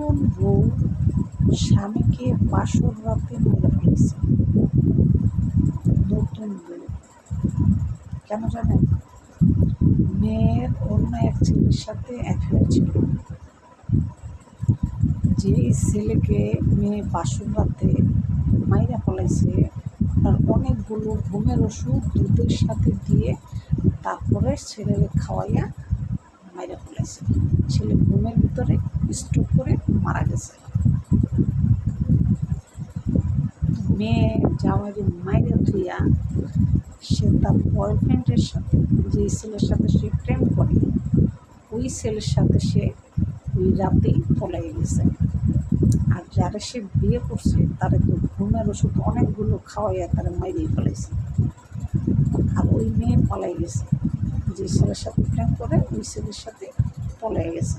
নতুন বউ স্বামীকে বাসর রাতে মেরে ফেলেছে। নতুন বউ। কেন জানেন? মেয়ের অন্য এক ছেলের সাথে অ্যাফেয়ার ছিল। যে ছেলেকে মেয়ে বাসর রাতে মাইরা ফলাইছে, তার অনেকগুলো ঘুমের ওষুধ দুধের সাথে দিয়ে তারপরে ছেলেকে খাওয়াইয়া মাইরা ফেলাইছে। ছেলে ঘুমের ভিতরে স্ট্রোক করে মারা গেছে। মেয়ে জামাইরে মাইরা ধুইয়া সে তার বয়ফ্রেন্ডের সাথে, যে ছেলের সাথে সে প্রেম করে, ওই ছেলের সাথে সে ওই রাতেই পলাই গেছে। আর যারা সে বিয়ে করছে, তারা তো ঘুমের ওষুধ অনেকগুলো খাওয়াইয়া তারা মাইরেই ফেলাইছে। আর ওই মেয়ে পলাই গেছে, যে ছেলের সাথে প্রেম করে, ওই ছেলের সাথে পলাই গেছে।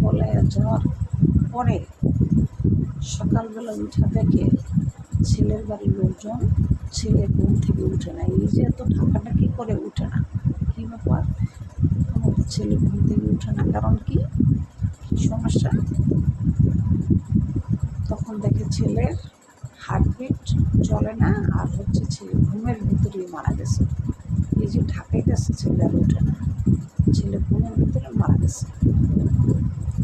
পলাই যাওয়ার পরে সকালবেলা উঠা দেখে ছেলের বাড়ির লোকজন ছেলে ঘুম থেকে উঠে না। এই যে এত ঢাকাঢাকি করে উঠে না? কী ব্যাপার? আমাদের ছেলে ঘুম থেকে উঠে না। কারণ কি? সমস্যা? তখন দেখে ছেলের হার্টবিট চলে না, আর হচ্ছে ছেলে ঘুমের ভিতরেই মারা গেছে। এই যে ঢাকাই গেছে ছেলে আর ওঠে না। ছেলে ঘুমের ভিতরে মারা গেছে।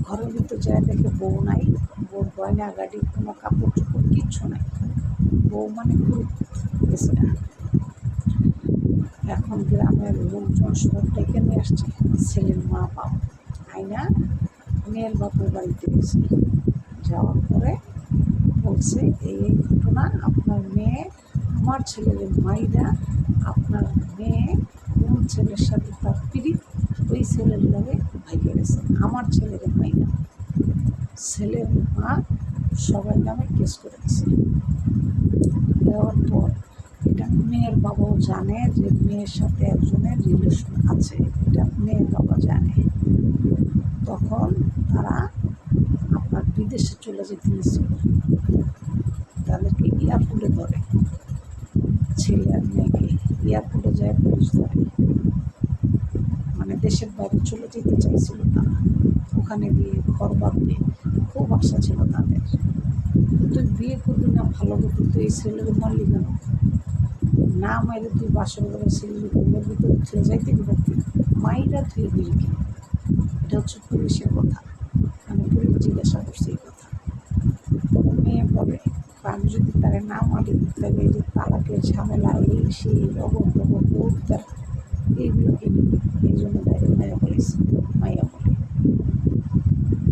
ঘরের ভিতর যায় দেখে বউ নাই, বউর গয়না, গাড়ি, কোনো কাপড় চোপড়, কিচ্ছু নাই। বউ মানে খুব গেছে না। এখন গ্রামের লোকজন সব ডেকে নিয়ে আসছে ছেলের মা, বাবা। আইনা মেয়ের বাপের বাড়িতে গেছে। যাওয়ার পরে বলছে, এই ঘটনা আপনার মেয়ে, আমার ছেলের মাইরা আপনার মেয়ে কোন ছেলের সাথে তার পিড়িত ওই ছেলের লগে ভাইকে গেছে আমার ছেলের মাইরা ছেলের মা সবাই নামে কেস করে দেওয়ার পর এটা মেয়ের বাবাও জানে যে মেয়ের সাথে একজনের রিলেশন আছে। এটা মেয়ের বাবা জানে। তখন তারা আপনার বিদেশে চলে যেতে নিয়েছিল তাদেরকে এয়ারপোর্টে ধরে। ছেলে আর মেয়েকে এয়ারপোর্টে যায় পুলিশ ধরে। মানে দেশের বাইরে চলে যেতে চাইছিল তারা। ওখানে গিয়ে ঘর বাঁধবে খুব আশা ছিল তাদের। তুই বিয়ে করবি না, ভালো করবি তুই এই ছেলের মারলি কেন? না মাইলে তুই বাসর করে ছেলের ঘুমের ভিতরে থুয়ে যাইতে পারতি মাইরা দিলি কেন এটা হচ্ছে পুলিশের কথা। আমি পুলিশ জিজ্ঞাসা করছি এই কথা মেয়ে বলে আমি যদি তারা না মারি তাহলে এই যে তালাকের ঝামেলা, এই সেই রবর রবর করতে এইগুলো কিনি? এই জন্য ডাইরেক্ট মায়া বলেছি মাইয়া বলে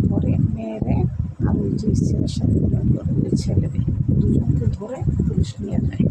পরে মেয়েরে আমি যে ছেলের সাথে মিলন করে, ওই ছেলেরে দুজনকে ধরে পুলিশ নিয়ে যায়।